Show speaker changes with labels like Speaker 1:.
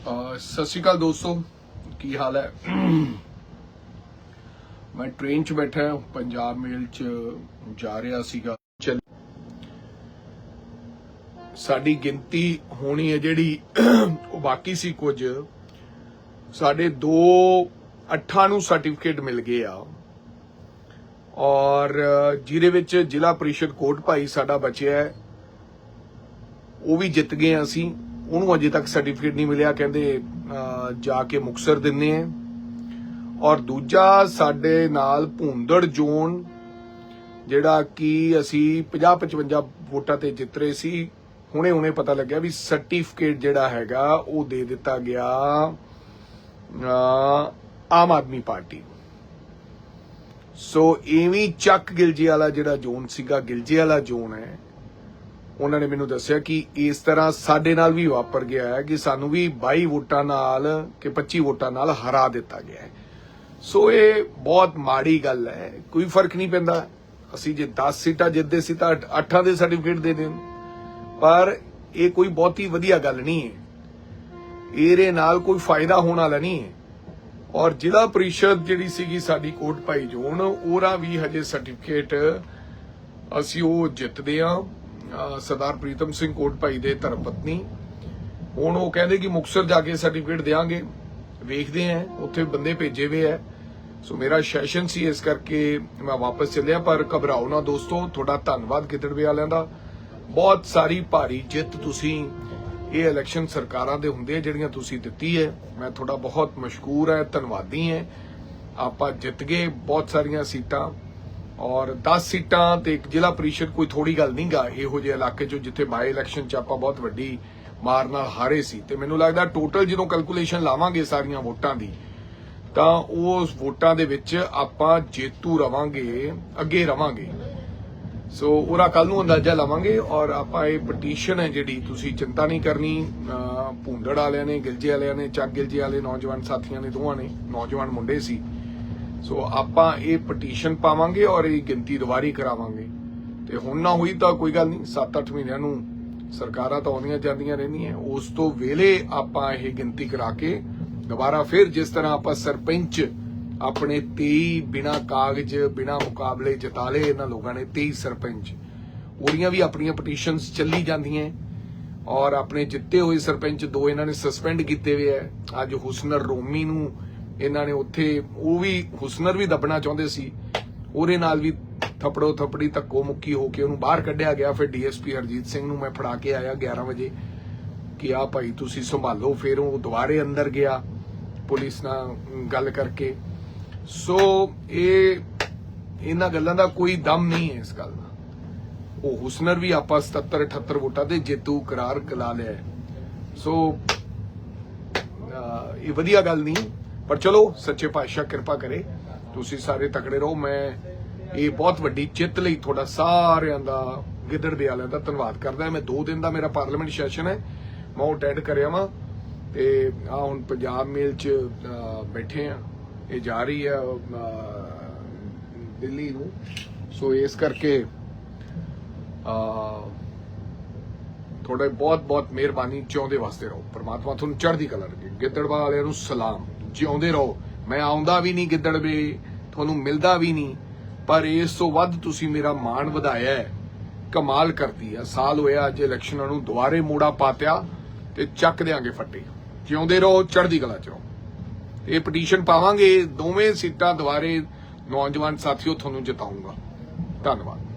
Speaker 1: ਸਤਿ ਸ਼੍ਰੀ ਅਕਾਲ ਦੋਸਤੋ, ਕੀ ਹਾਲ ਹੈ? ਮੈਂ ਟ੍ਰੇਨ 'ਚ ਬੈਠਾ ਪੰਜਾਬ ਮੇਲ 'ਚ ਜਾ ਰਿਹਾ ਸੀਗਾ। ਚੱਲ। ਸਾਡੀ ਗਿਣਤੀ ਹੋਣੀ ਹੈ ਜਿਹੜੀ, ਉਹ ਬਾਕੀ ਸੀ ਕੁਝ। ਸਾਡੇ ਦੋ ਅੱਠਾਂ ਨੂੰ ਸਰਟੀਫਿਕੇਟ ਮਿਲ ਗਏ ਆ। ਔਰ ਜਿਹਦੇ ਵਿੱਚ ਜ਼ਿਲ੍ਹਾ ਪ੍ਰੀਸ਼ਦ ਕੋਟ ਭਾਈ ਸਾਡਾ ਬਚਿਆ ਹੈ, ਉਹ ਵੀ ਜਿੱਤ ਗਏ ਹਾਂ ਅਸੀਂ। ਉਹਨੂੰ ਅਜੇ ਤੱਕ ਸਰਟੀਫਿਕੇਟ ਨਹੀਂ ਮਿਲਿਆ ਕਹਿੰਦੇ ਅਹ, ਜਾ ਕੇ ਮੁਕਸਰ ਦਿੰਨੇ ਆ। ਔਰ ਦੂਜਾ ਸਾਡੇ ਨਾਲ ਭੁੰਦੜ ਜ਼ੋਨ ਜਿਹੜਾ ਕਿ ਅਸੀਂ 50 55 ਵੋਟਾਂ ਤੇ ਜਿੱਤ ਰਹੇ ਸੀ ਹੁਣੇ ਹੁਣੇ ਪਤਾ ਲੱਗਿਆ ਵੀ ਸਰਟੀਫਿਕੇਟ ਜਿਹੜਾ ਹੈਗਾ ਉਹ ਦੇ ਦਿੱਤਾ ਗਿਆ ਆਮ ਆਦਮੀ ਪਾਰਟੀ ਸੋ ਇਵੇਂ ਚੱਕ ਗਿਲਜੇ ਵਾਲਾ ਜਿਹੜਾ ਜ਼ੋਨ ਸੀਗਾ ਗਿਲਜੇ ਵਾਲਾ ਜ਼ੋਨ ਹੈ ਉਹਨਾਂ ਨੇ ਮੈਨੂੰ ਦੱਸਿਆ ਕਿ ਇਸ ਤਰ੍ਹਾਂ ਸਾਡੇ ਨਾਲ ਵੀ ਵਾਪਰ ਗਿਆ ਹੈ ਕਿ ਸਾਨੂੰ ਵੀ 22 ਵੋਟਾਂ ਨਾਲ ਕਿ 25 ਵੋਟਾਂ ਨਾਲ ਹਰਾ ਦਿੱਤਾ ਗਿਆ ਹੈ। ਸੋ ਇਹ ਬਹੁਤ ਮਾੜੀ ਗੱਲ ਹੈ, ਕੋਈ ਫ਼ਰਕ ਨਹੀਂ ਪੈਂਦਾ। ਅਸੀਂ ਜੇ 10 ਸੀਟਾਂ ਜਿੱਤਦੇ ਸੀ ਤਾਂ 8 ਦੇ ਸਰਟੀਫਿਕੇਟ ਦੇ ਦੇਣ ਪਰ ਇਹ ਕੋਈ ਬਹੁਤੀ ਵਧੀਆ ਗੱਲ ਨਹੀਂ ਹੈ। ਇਹਦੇ ਨਾਲ ਕੋਈ ਫਾਇਦਾ ਹੋਣ ਵਾਲਾ ਨਹੀਂ ਹੈ। ਔਰ ਜ਼ਿਲ੍ਹਾ ਪ੍ਰੀਸ਼ਦ ਜਿਹੜੀ ਸੀਗੀ ਸਾਡੀ ਕੋਟ ਭਾਈ ਜੋਨ, ਉਹਦਾ ਵੀ ਹਜੇ ਸਰਟੀਫਿਕੇਟ ਅਸੀਂ ਉਹ ਜਿੱਤਦੇ ਆ ਸਰਦਾਰ ਪ੍ਰੀਤਮ ਸਿੰਘ ਕੋਟ ਭਾਈ ਦੇ ਧਰਮ ਪਤਨੀ ਹੁਣ ਉਹ ਕਹਿੰਦੇ ਕਿ ਮੁਕਸਰ ਜਾ ਕੇ ਸਰਟੀਫਿਕੇਟ ਦੇਾਂਗੇ ਵੇਖਦੇ ਆ, ਉੱਥੇ ਬੰਦੇ ਭੇਜੇ ਹੋਏ ਆ। ਸੋ ਮੇਰਾ ਸੈਸ਼ਨ ਸੀ ਇਸ ਕਰਕੇ ਮੈਂ ਵਾਪਸ ਚੱਲਿਆ, ਪਰ ਘਬਰਾਓ ਨਾ ਦੋਸਤੋ, ਤੁਹਾਡਾ ਧੰਨਵਾਦ ਗਿੱਦੜਵੇ ਵਾਲਿਆਂ ਦਾ। ਬਹੁਤ ਸਾਰੀ ਭਾਰੀ ਜਿੱਤ ਤੁਸੀਂ ਇਹ ਇਲੈਕਸ਼ਨ ਸਰਕਾਰਾਂ ਦੇ ਹੁੰਦੇ ਆ, ਜਿਹੜੀਆਂ ਤੁਸੀਂ ਦਿੱਤੀ ਹੈ। ਮੈਂ ਤੁਹਾਡਾ ਬਹੁਤ ਮਸ਼ਕੂਰ ਹੈ ਧੰਨਵਾਦੀ ਹੈ ਆਪਾਂ ਜਿੱਤ ਗਏ, ਬਹੁਤ ਸਾਰੀਆਂ ਸੀਟਾਂ। ਔਰ 10 ਸੀਟਾਂ ਤੇ ਇੱਕ ਜ਼ਿਲ੍ਹਾ ਪ੍ਰੀਸ਼ਦ ਕੋਈ ਥੋੜੀ ਗੱਲ ਨਹੀਂ ਗਾ, ਇਹੋ ਜਿਹੇ ਇਲਾਕੇ ਚ ਜਿੱਥੇ ਬਾਈ ਇਲੈਕਸ਼ਨ 'ਚ ਆਪਾਂ ਬਹੁਤ ਵੱਡੀ ਮਾਰ ਨਾਲ ਹਾਰੇ ਸੀ। ਤੇ ਮੈਨੂੰ ਲੱਗਦਾ ਟੋਟਲ ਜਦੋਂ ਕੈਲਕੂਲੇਸ਼ਨ ਲਾਵਾਂਗੇ ਸਾਰੀਆਂ ਵੋਟਾਂ ਦੀ, ਤਾਂ ਉਸ ਵੋਟਾਂ ਦੇ ਵਿੱਚ ਆਪਾਂ ਜੇਤੂ ਰਵਾਂਗੇ, ਅੱਗੇ ਰਵਾਂਗੇ। ਸੋ ਉਹਦਾ ਕੱਲ ਨੂੰ ਅੰਦਾਜ਼ਾ ਲਾਵਾਂਗੇ ਔਰ ਆਪਾਂ ਇਹ ਪਟੀਸ਼ਨ ਹੈ ਜਿਹੜੀ ਤੁਸੀਂ ਚਿੰਤਾ ਨਹੀਂ ਕਰਨੀ, ਅਹ ਵਾਲਿਆਂ ਨੇ, ਗਿਲਜੇ ਵਾਲਿਆਂ ਨੇ, ਚੱਕ ਗਿਲਜੇ ਵਾਲੇ ਨੌਜਵਾਨ ਸਾਥੀਆਂ ਨੇ, ਦੋਵਾਂ ਨੇ, ਨੌਜਵਾਨ ਮੁੰਡੇ ਸੀ। ਸੋ ਆਪਾਂ ਇਹ ਪਟੀਸ਼ਨ ਪਾਵਾਂਗੇ ਔਰ ਇਹ ਗਿਣਤੀ ਦੁਬਾਰੀ ਕਰਾਵਾਂਗੇ। ਤੇ ਹੁਣ ਨਾ ਹੋਈ ਤਾਂ ਕੋਈ ਗੱਲ ਨਹੀਂ 7-8 ਮਹੀਨਿਆਂ ਨੂੰ ਸਰਕਾਰਾਂ ਤਾਂ ਆਉਂਦੀਆਂ ਜਾਂਦੀਆਂ ਰਹਿੰਦੀਆਂ ਉਸ ਤੋਂ ਵੇਲੇ ਆਪਾਂ ਇਹ ਗਿਣਤੀ ਕਰਾ ਕੇ ਦੁਬਾਰਾ ਫਿਰ ਜਿਸ ਤਰ੍ਹਾਂ ਆਪਾਂ ਸਰਪੰਚ ਆਪਣੇ 23 ਬਿਨਾ ਕਾਗਜ਼, ਬਿਨਾ ਮੁਕਾਬਲੇ ਜਿਤਾ ਲਏ ਇਹਨਾਂ ਲੋਕਾਂ ਨੇ 23 ਸਰਪੰਚ, ਉਹਦੀਆਂ ਵੀ ਆਪਣੀਆਂ ਪਟੀਸ਼ਨਸ ਚੱਲੀ ਜਾਂਦੀਆਂ ਔਰ ਆਪਣੇ ਜਿੱਤੇ ਹੋਏ ਸਰਪੰਚ ਦੋ ਇਹਨਾਂ ਨੇ ਸਸਪੈਂਡ ਕੀਤੇ ਹੋਏ ਐ ਅੱਜ ਹੁਸਨਰ ਰੋਮੀ ਨੂੰ ਇਹਨਾਂ ਨੇ ਉੱਥੇ, ਉਹ ਵੀ ਹੁਸਨਰ ਵੀ ਦੱਬਣਾ ਚਾਹੁੰਦੇ ਸੀ। ਉਹਦੇ ਨਾਲ ਵੀ ਥਪੜੋ ਥਪੜੀ, ਧੱਕੋ ਮੁੱਕੀ ਹੋ ਕੇ ਉਹਨੂੰ ਬਾਹਰ ਕੱਢਿਆ ਗਿਆ। ਫਿਰ ਡੀਐਸਪੀ ਹਰਜੀਤ ਸਿੰਘ ਨੂੰ ਮੈਂ ਫੜਾ ਕੇ ਆਇਆ 11 ਵਜੇ ਕਿ ਆ ਭਾਈ, ਤੁਸੀਂ ਸੰਭਾਲੋ। ਫਿਰ ਉਹ ਦੁਬਾਰੇ ਅੰਦਰ ਗਿਆ, ਪੁਲਿਸ ਨਾਲ ਗੱਲ ਕਰਕੇ। ਸੋ ਇਹ, ਇਹਨਾਂ ਗੱਲਾਂ ਦਾ ਕੋਈ ਦਮ ਨਹੀਂ ਹੈ ਇਸ ਗੱਲ ਦਾ। ਉਹ ਹੁਸਨਰ ਵੀ ਆਪਾਂ 77 78 ਵੋਟਾਂ ਤੇ ਜੇਤੂ ਕਰਾਰ ਕਲਾ ਲਿਆ ਸੋ ਇਹ ਵਧੀਆ ਗੱਲ ਨਹੀਂ। ਪਰ ਚਲੋ, ਸੱਚੇ ਪਾਤਸ਼ਾਹ ਕਿਰਪਾ ਕਰੇ, ਤੁਸੀਂ ਸਾਰੇ ਤਕੜੇ ਰਹੋ। ਮੈਂ ਇਹ ਬਹੁਤ ਵੱਡੀ ਜਿੱਤ ਲਈ ਤੁਹਾਡਾ ਸਾਰਿਆਂ ਦਾ, ਗਿੱਦੜ ਦੇ ਵਾਲਿਆਂ ਦਾ ਧੰਨਵਾਦ ਕਰਦਾ ਮੈਂ 2 ਦਿਨ ਦਾ ਮੇਰਾ ਪਾਰਲੀਮੈਂਟ ਸੈਸ਼ਨ ਹੈ, ਮੈਂ ਉਹ ਅਟੈਂਡ ਕਰਿਆ ਵਾਂ। ਤੇ ਆ ਹੁਣ ਪੰਜਾਬ ਮੇਲ ਚ ਬੈਠੇ ਆ ਇਹ ਜਾ ਰਹੀ ਆ ਦਿੱਲੀ ਨੂੰ। ਸੋ ਇਸ ਕਰਕੇ ਆ ਤੁਹਾਡੇ ਬਹੁਤ ਬਹੁਤ ਮਿਹਰਬਾਨੀ, ਜਿਉਂਦੇ ਵਾਸਤੇ ਰਹੋ। ਪ੍ਰਮਾਤਮਾ ਤੁਹਾਨੂੰ ਚੜ੍ਹਦੀ ਕਲਾ ਰੱਖੇ। ਗਿੱਦੜਵਾ ਵਾਲਿਆਂ ਨੂੰ ਸਲਾਮ। ਜਿਉਂਦੇ ਰਹੋ। ਮੈਂ ਆਉਂਦਾ ਵੀ ਨਹੀਂ ਗਿੱਦੜਵੇ ਤੁਹਾਨੂੰ ਮਿਲਦਾ ਵੀ ਨਹੀਂ। ਪਰ ਇਸ ਤੋਂ ਵੱਧ ਤੁਸੀਂ ਮੇਰਾ ਮਾਣ ਵਧਾਇਆ ਹੈ। ਕਮਾਲ ਕਰਦੀ ਆ ਸਾਲ ਹੋਇਆ, ਅੱਜ ਇਲੈਕਸ਼ਨਾਂ ਨੂੰ ਦੁਬਾਰੇ ਮੋੜਾ ਪਾਤਿਆ ਤੇ ਚੱਕ ਦੇਾਂਗੇ ਫੱਟੇ। ਜਿਉਂਦੇ ਰਹੋ, ਚੜ੍ਹਦੀ ਕਲਾ ਚ ਰਹੋ। ਇਹ ਪਟੀਸ਼ਨ ਪਾਵਾਂਗੇ, ਦੋਵੇਂ ਸੀਟਾਂ ਦੁਬਾਰੇ ਨੌਜਵਾਨ ਸਾਥੀਓ ਤੁਹਾਨੂੰ ਜਿਤਾਉਂਗਾ। ਧੰਨਵਾਦ।